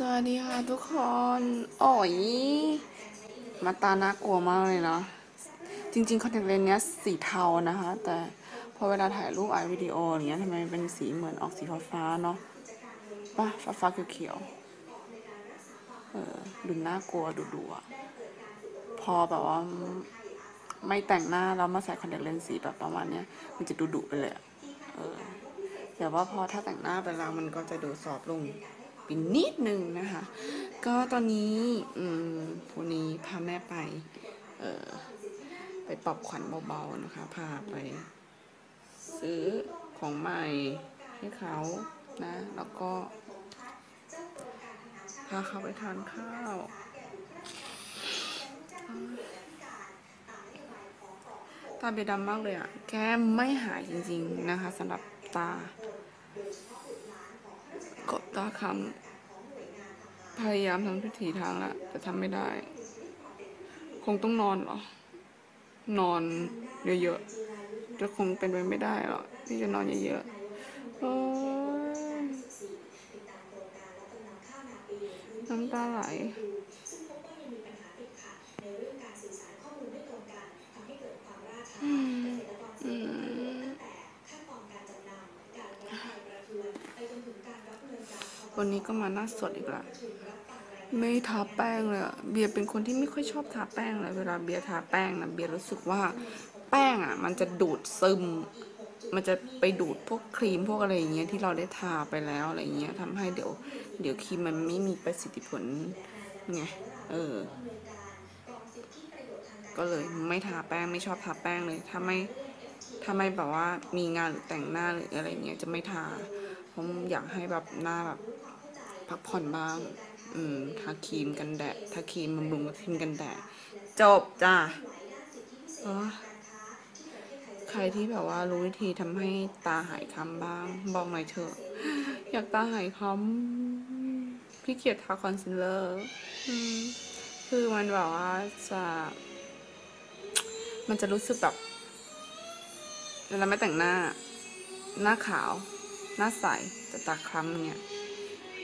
สวัสดีค่ะทุกคนโอ้ยมาตาน่ากลัวมากเลยเนาะจริงๆคอนแทคเลนส์เนี้ยสีเทานะคะ แต่พอเวลาถ่ายรูปไอวิดีโออย่างเงี้ยทำไมเป็นสีเหมือนออกสีฟ้าเนาะป่ะฟ้าฟ้าๆเขียวๆเออดูน่ากลัวดูดูอะพอแบบว่าไม่แต่งหน้าแล้วมาใส่คอนแทคเลนส์สีแบบประมาณเนี้ยมันจะดูดุไปเลยอะเออแต่ว่าพอถ้าแต่งหน้าไปแล้วมันก็จะดูซอฟลง ไปนิดนึงนะคะ ก็ตอนนี้อืมวันนี้พาแม่ไปเออไปปรับขวัญเบาๆนะคะ พาไปซื้อของใหม่ให้เขานะ แล้วก็ พาเขาไปทานข้าวตาเบดำมากเลยอะแก้มไม่หายจริงๆนะคะสำหรับตา กดตาคำพยายามทำทุกทีทางละแต่ทำไม่ได้ คงต้องนอนหรอ นอนเยอะๆจะคงเป็นไปไม่ได้หรอกที่จะนอนเยอะๆอน้ำตาไหล อืมอืม วันนี้ก็มาหน้าสดอีกละไม่ทาแป้งเลยเบียร์เป็นคนที่ไม่ค่อยชอบทาแป้งเลยเวลาเบียร์ทาแป้งนะเบียร์รู้สึกว่าแป้งอะ มันจะดูดซึม มันจะไปดูดพวกครีมพวกอะไรอย่างเงี้ยที่เราได้ทาไปแล้วอะไรเงี้ยทำให้เดี๋ยว เดี๋ยวครีมมันไม่มีประสิทธิผลไงเออ ก็เลยไม่ทาแป้งไม่ชอบทาแป้งเลยถ้าไม่ถ้าไม่แบบว่ามีงานหรือแต่งหน้าหรืออะไรเงี้ยจะไม่ทาผมอยากให้แบบหน้าแบบ พักผ่อนบ้าง อืม ทาครีมกันแดด ทาครีมบำรุงกับครีมกันแดด จบจ้าใครที่แบบว่ารู้วิธีทำให้ตาหายค้ำบ้าง บอกหน่อยเถอะ อยากตาหายค้ำพี่เกียรทาคอนซีลเลอร์คือมันแบบว่าจะ มันจะรู้สึกแบบเวลาไม่แต่งหน้า หน้าขาว หน้าใสแต่ตาคล้ำเนี่ย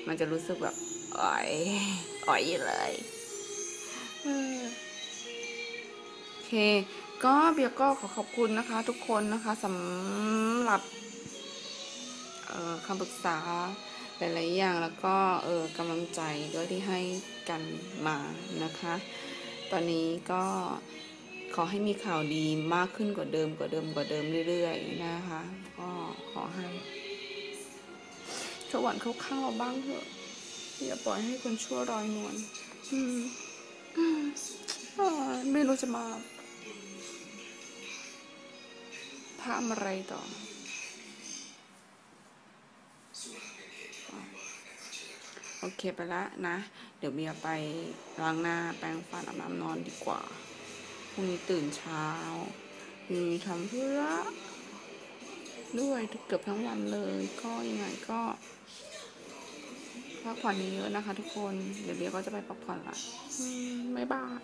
มันจะรู้สึกแบบอ่อยอ่อยเลยโอเค ก็เบียก็ขอขอบคุณนะคะ ทุกคนนะคะสำหรับคำปรึกษาหลายๆอย่างแล้วก็เออกำลังใจด้วยที่ให้กันมานะคะ ตอนนี้ก็ขอให้มีข่าวดีมากขึ้นกว่าเดิมกว่าเดิมกว่าเดิมเรื่อย ๆ นะคะ ก็ขอให้ สวรรค์เขาข้ามาบ้างเถอะอย่าปล่อยให้คนชั่วรอยนวลอืมไม่รู้จะมาทำอะไรต่อ โอเคไปแล้วนะ เดี๋ยวเบียไปล้างหน้าแปรงฟันอาบน้ำนอนดีกว่า พรุ่งนี้ตื่นเช้ามีทำธุระ ด้วยเกือบทั้งวันเลย ก็ยังไงก็พักผ่อนเยอะๆนะคะ ทุกคน เดี๋ยวเบียวก็จะไปพักผ่อนละอืมบ๊ายบาย